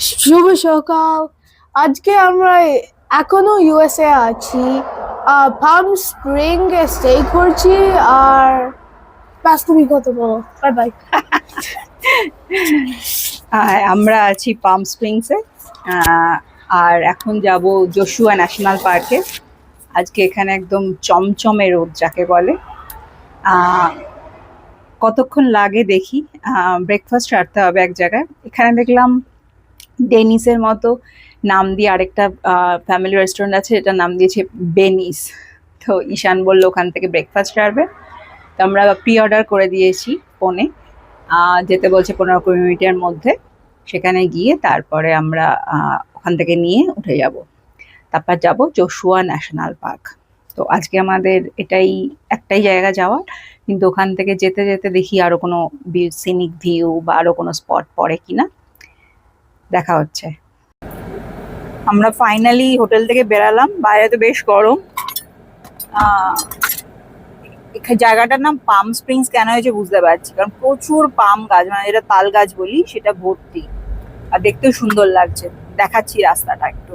শুভ সকাল। আজকে আমরা এখনও ইউএসএ আছি। পাম স্প্রিং এ স্টে করছি আর ব্যাস কত বলো? বাই বাই আমরা আছি পাম স্প্রিংসে আর এখন যাব জশুয়া ন্যাশনাল পার্কে আজকে এখানে একদম চমচমে রোদ, যাকে বলে। কতক্ষণ লাগে দেখি। ব্রেকফাস্ট সারতে হবে এক জায়গায়। এখানে দেখলাম ডেনিসের মতো নাম দিয়ে আরেকটা ফ্যামিলি রেস্টুরেন্ট আছে, এটার নাম দিয়েছে বেনিস। তো ঈশান বলল ওখান থেকে ব্রেকফাস্ট সারবে তো আমরা প্রি অর্ডার করে দিয়েছি ফোনে যেতে বলছে পনেরো কুড়ি মিনিটের মধ্যে। সেখানে গিয়ে তারপরে আমরা ওখান থেকে নিয়ে উঠে যাব। তারপর যাব জশুয়া ন্যাশনাল পার্ক তো আজকে আমাদের এটাই একটাই জায়গা যাওয়ার। কিন্তু ওখান থেকে যেতে যেতে দেখি আরও কোনো সিনিক ভিউ বা আরও কোনো স্পট পড়ে কিনা। দেখা হচ্ছে। আমরা ফাইনালি হোটেল থেকে বেরালাম, বাইরে তো বেশ গরম। জায়গাটার নাম পাম স্প্রিংস কেন হয়েছে বুঝতে পারছি কারণ প্রচুর পাম গাছ মানে যেটা তাল গাছ বলি, সেটা ভর্তি। আর দেখতেও সুন্দর লাগছে। দেখাচ্ছি রাস্তাটা একটু।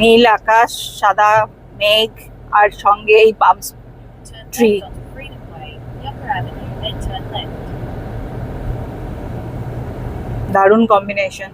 নীল আকাশ, সাদা মেঘ, আর সঙ্গে এই পাম ট্রি দারুণ কম্বিনেশন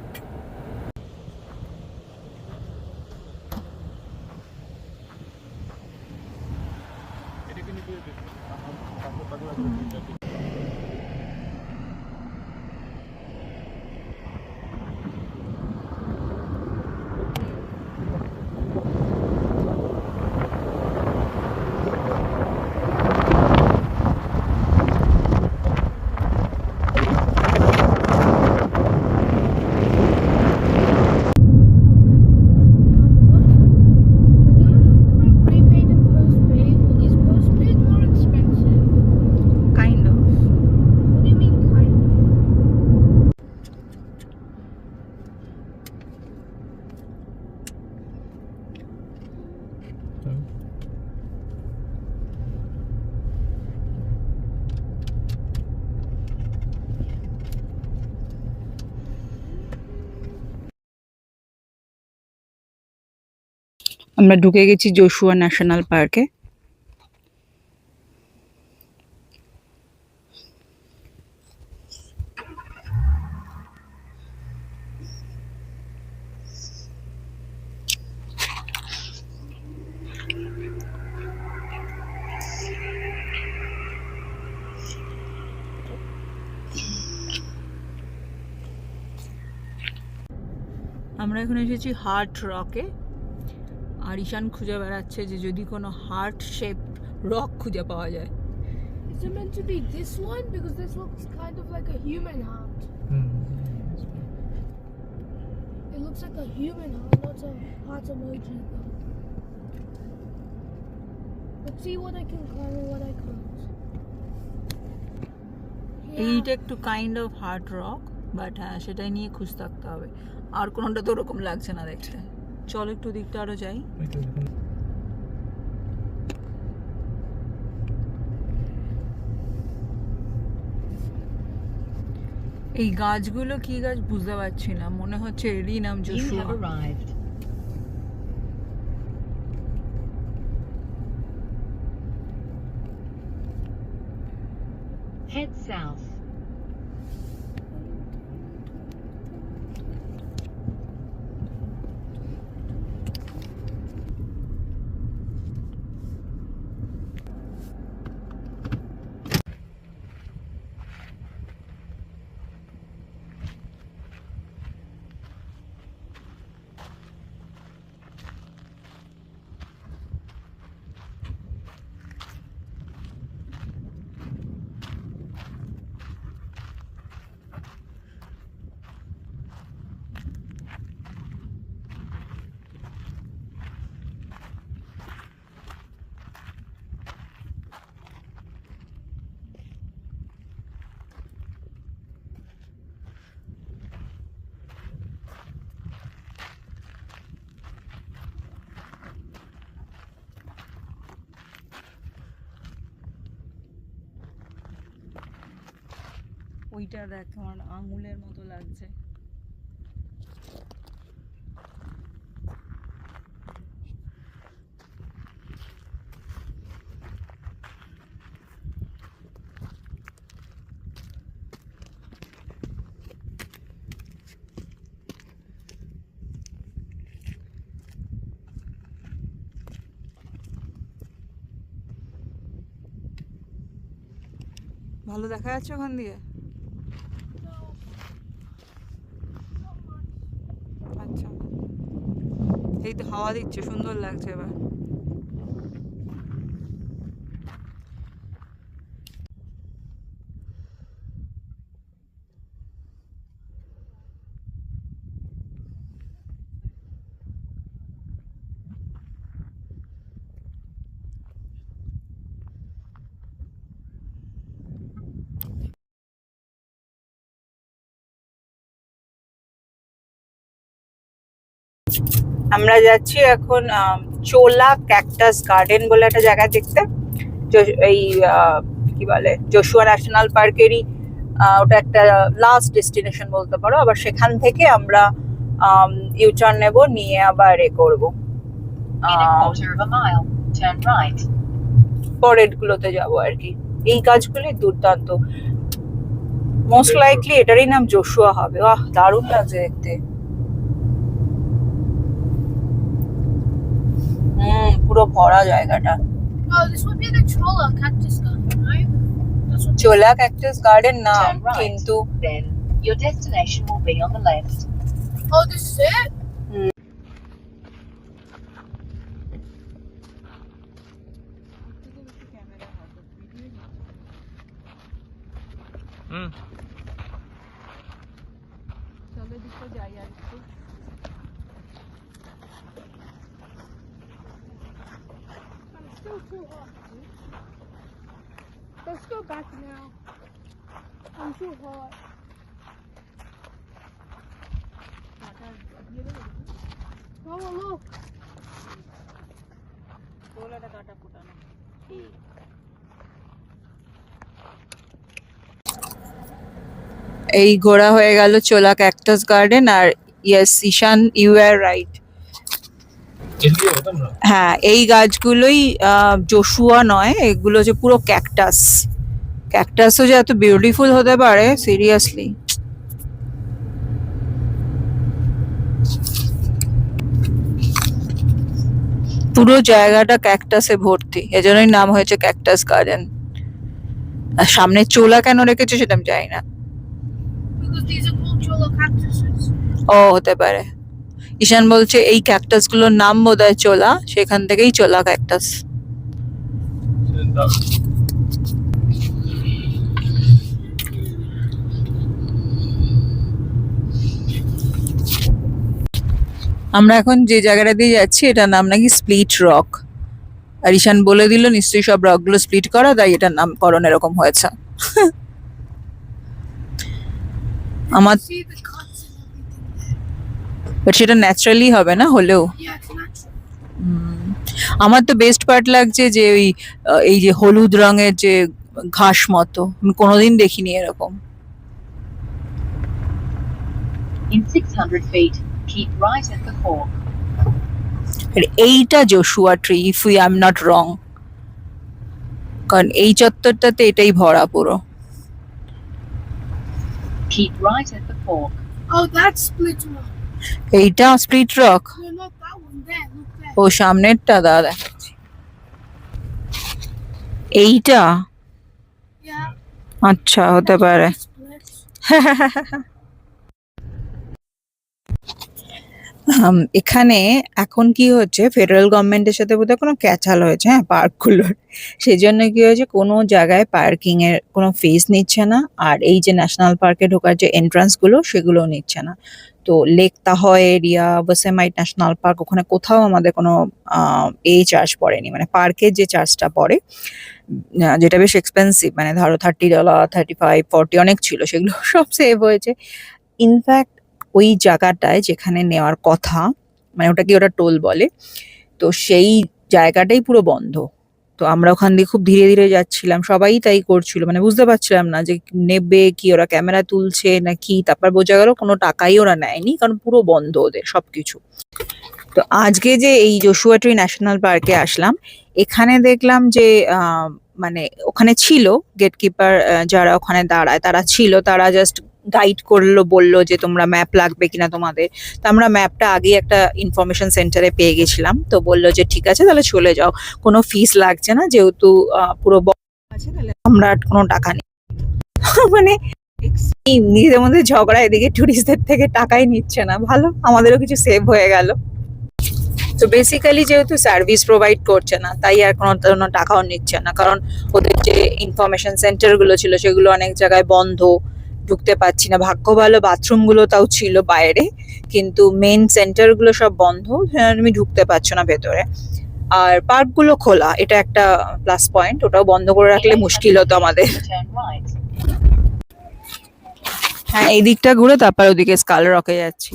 আমরা ঢুকে গেছি জশুয়া ন্যাশনাল পার্কে আমরা এখন এসেছি হার্ট রকে আরিশান খুঁজে বেড়াচ্ছে যে যদি কোনো হার্ট শেপ রক খুঁজে পাওয়া যায়। এইটা একটু kind of hard rock but হ্যাঁ সেটাই নিয়ে খুশ থাকতে হবে। আর কোনোটা তো ওরকম লাগছে না দেখতে। চল একটু দিকটা আরও যাই এই গাছগুলো কি গাছ বুঝতে পারছি না মনে হচ্ছে এরই নাম জশুয়া. Head south. ওইটা দেখ আমার আঙুলের মতো লাগছে। ভালো দেখা যাচ্ছে ওখান দিয়ে আচ্ছা এই তো হাওয়া দিচ্ছে সুন্দর লাগছে এবার। আমরা যাচ্ছি এখন চোলা ক্যাকটাস গার্ডেন বলে একটা জায়গা দেখতে। এই আহ, কি বলে যশুয়া ন্যাশনাল পার্কেরই আহ, ওটা একটা লাস্ট ডেস্টিনেশন বলতে পারো। আবার সেখান থেকে আমরা ইউটার্ন নেব নিয়ে আবার এ করব. পরের গুলোতে যাব আর কি। এই গাছগুলি দুর্দান্ত। মোস্ট লাইকলি এটারই নাম জশুয়া হবে। বাহ দারুণ লাগছে দেখতে। পুরো ভরা জায়গাটা Oh, this would be the Chola cactus garden, right? That's what Cholla cactus garden না Turn right. কিন্তু Then, your destination will be on the left. Oh, this is it? Hmm চলো দিকটা যাই আর একটু I'm still too hot. Let's go back now. I'm too hot. Oh, look. চোলাটা কাটা ফুটানো এই ঘোরা হয়ে গেল চোলা cactus garden R yes Ishan you are right হ্যাঁ এই গাছগুলোই আহ, জশুয়া নয় এগুলো যে পুরো ক্যাকটাস। ক্যাকটাসও যে এত বিউটিফুল হতে পারে সিরিয়াসলি। পুরো জায়গাটা ক্যাকটাসে ভর্তি এজন্যই নাম হয়েছে ক্যাকটাস গার্ডেন। আর সামনে চোলা কেন রেখেছে সেটা আমি জানি না. ও হতে পারে। ঈশান বলছে, এই ক্যাকটাসগুলোর নাম বোধহয় চোলা। সেখান থেকেই চোলা ক্যাকটাস আমরা এখন যে জায়গাটা দিয়ে যাচ্ছি, এটার নাম নাকি স্প্লিট রক আর ঈশান বলে দিল, নিশ্চয়ই সব রকগুলো স্প্লিট করা, তাই এটার নামকরণ এরকম হয়েছে। আমার See the cuts and everything. But সেটা ন্যাচারালি হবে না হলেও। আমার তো বেস্ট পার্ট লাগছে যে ওই এই যে হলুদ রঙের যে ঘাস মতো আমি কোনোদিন দেখিনি এরকম In 600 feet, keep right at the fork. আর এইটা Joshua tree if we I am not wrong কারণ এই চত্বরটাতে এটাই ভরা পুরো Keep right at the fork. Oh, that's split one. এইটা স্প্লিট রক. ও, সামনেরটা, দাদা এইটা? আচ্ছা হতে পারে। এখানে এখন কি হচ্ছে? ফেডারেল গভর্নমেন্টের সাথে বোধহয় কোনো ক্যাচাল হয়েছে হ্যাঁ পার্কগুলোর সেই জন্য কি হয়েছে? কোনো জায়গায় পার্কিং এর কোনো ফিস নিচ্ছে না, আর এই যে ন্যাশনাল পার্কে ঢোকার যে এন্ট্রান্সগুলো সেগুলো নিচ্ছে না। তো lake Tahoe area Yosemite national park ওখানে কোথাও আমাদের কোনো এই চার্জ পড়েনি। মানে পার্কের যে চার্জটা পড়ে যেটা বেশ এক্সপেন্সিভ মানে ধরো thirty dollar thirty five forty অনেক ছিল, সেগুলো সব সেভ হয়েছে। ইনফ্যাক্ট ওই জায়গাটায় যেখানে নেওয়ার কথা মানে ওটা কি ওটা টোল বলে, তো সেই জায়গাটাই পুরো বন্ধ। তো আমরা ওখান দিয়ে খুব ধীরে ধীরে যাচ্ছিলাম। সবাই তাই করছিল। মানে বুঝতে পারছিলাম না যে নেবে কি, ওরা ক্যামেরা তুলছে না কি। তারপর বোঝা গেল কোনো টাকাই ওরা নেয়নি, কারণ পুরো বন্ধ ওদের সবকিছু। তো আজকে যে এই জশুয়া ট্রি ন্যাশনাল পার্কে আসলাম, এখানে দেখলাম যে মানে ওখানে ছিল গেটকিপার যারা ওখানে দাঁড়ায়, তারা ছিল, তারা জাস্ট গাইড করল, বলল যে তোমরা ম্যাপ লাগবে কিনা তোমাদের। তো আমরা ম্যাপটা আগে একটা ইনফরমেশন সেন্টারে পেয়ে গেছিলাম। তো বলল যে ঠিক আছে, তাহলে চলে যাও। কোনো ফিস লাগছে না, যেহেতু পুরো আছে, তাহলে আমরা কোনো টাকা নেই। মানে নিজেদের মধ্যে ঝগড়া, এদিকে টুরিস্টদের থেকে টাকাই নিচ্ছে না। ভালো, আমাদেরও কিছু সেভ হয়ে গেল। তো বেসিক্যালি যেহেতু সার্ভিস প্রোভাইড করছে না, তাই আর কোনো টাকাও নিচ্ছে না। কারণ ওদের যে ইনফরমেশন সেন্টারগুলো ছিল, সেগুলো অনেক জায়গায় বন্ধ। ঢুকতে পারছি না। ভাগ্য ভালো বাথরুমগুলো তাও ছিল বাইরে কিন্তু মেন সেন্টারগুলো সব বন্ধ তুমি ঢুকতে পারছ না ভেতরে। আর পার্কগুলো খোলা এটা একটা প্লাস পয়েন্ট ওটাও বন্ধ করে রাখলে মুশকিল হতো আমাদের। হ্যাঁ এই দিকটা ঘুরে তারপর ওদিকে স্কাল রকে যাচ্ছি।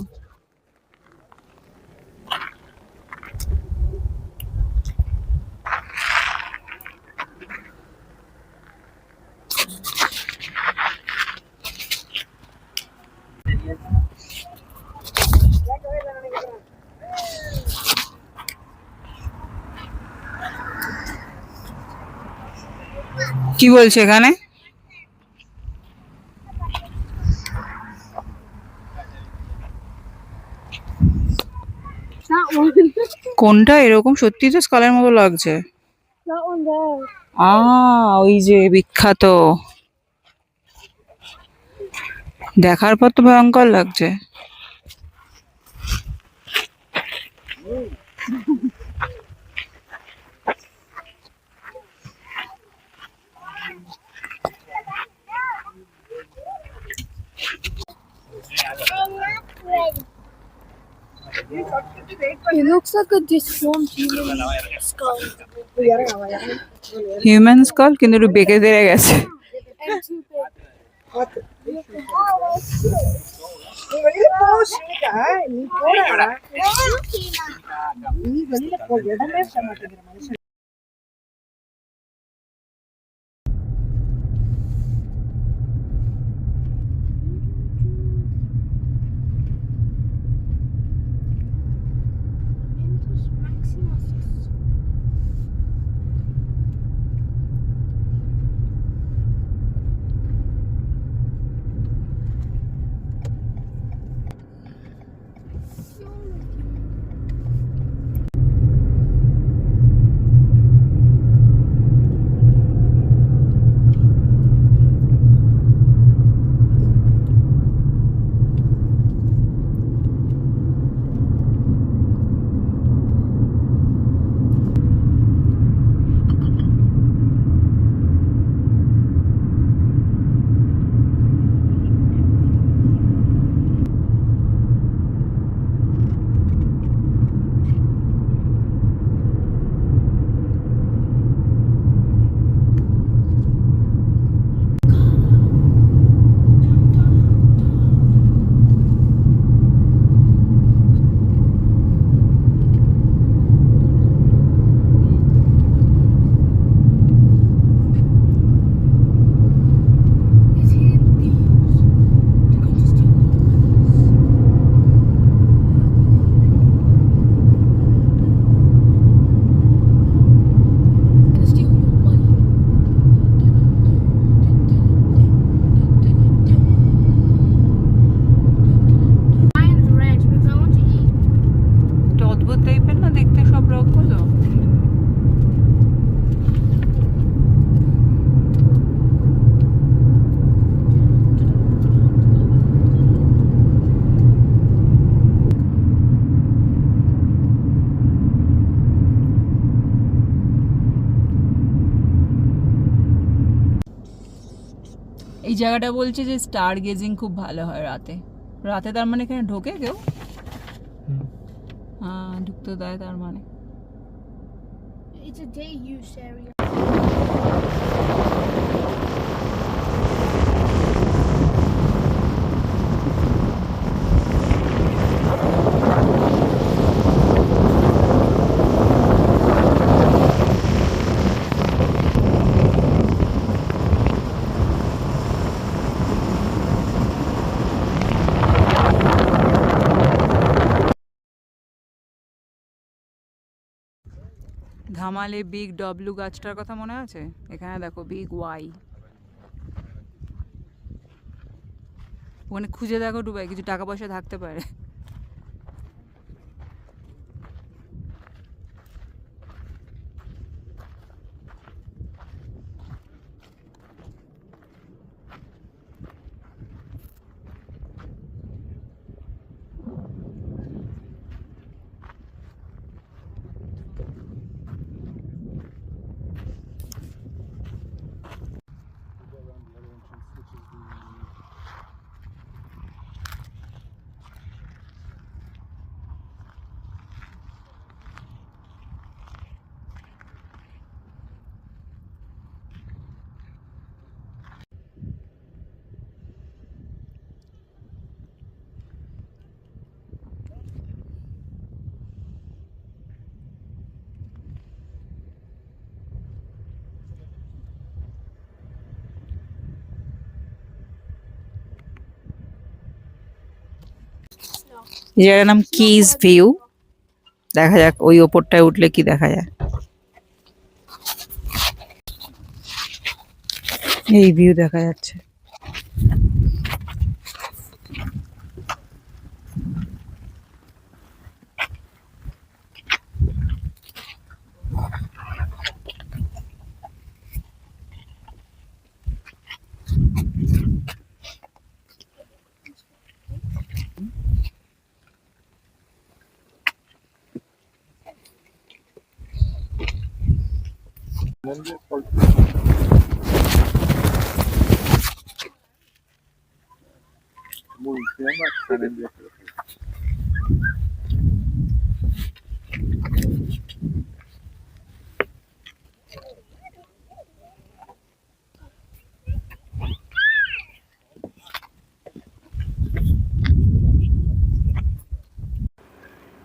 কি বলছে এখানে? কোনটা? এরকম সত্যি তো স্কালের মতো লাগছে. আ ওই যে বিখ্যাত। দেখার পর তো ভয়ঙ্কর লাগছে। It looks like a disformed human skull. Human skull কিন্তু একটু বেঁকে দেড়ে গেছে And too big. It's জায়গাটা বলছে যে স্টার গেজিং খুব ভালো হয় রাতে। রাতে তার মানে এখানে ঢোকে কেউ? হ্যাঁ ঢুকতে দেয় তার মানে। It's a day use area. ধামালে বিগ ডব্লু গাছটার কথা মনে আছে? এখানে দেখো বিগ ওয়াই ওখানে খুঁজে দেখো ডুবাই, কিছু টাকা পয়সা থাকতে পারে এই জায়গার নাম কিজ ভিউ দেখা যাক ওই ওপরটায় উঠলে কি দেখা যায়। এই ভিউ দেখা যাচ্ছে।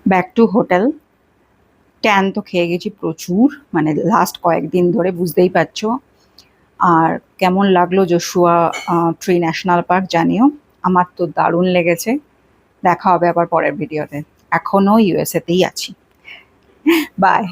Back to hotel. ট্যান তো খেয়ে গেছি প্রচুর মানে লাস্ট কয়েকদিন ধরে বুঝতেই পারছ। আর কেমন লাগল জশুয়া ট্রি ন্যাশনাল পার্ক জানিও? আমার তো দারুণ লেগেছে। দেখা হবে আবার পরের ভিডিওতে এখনও ইউএসএতেই আছি। বাই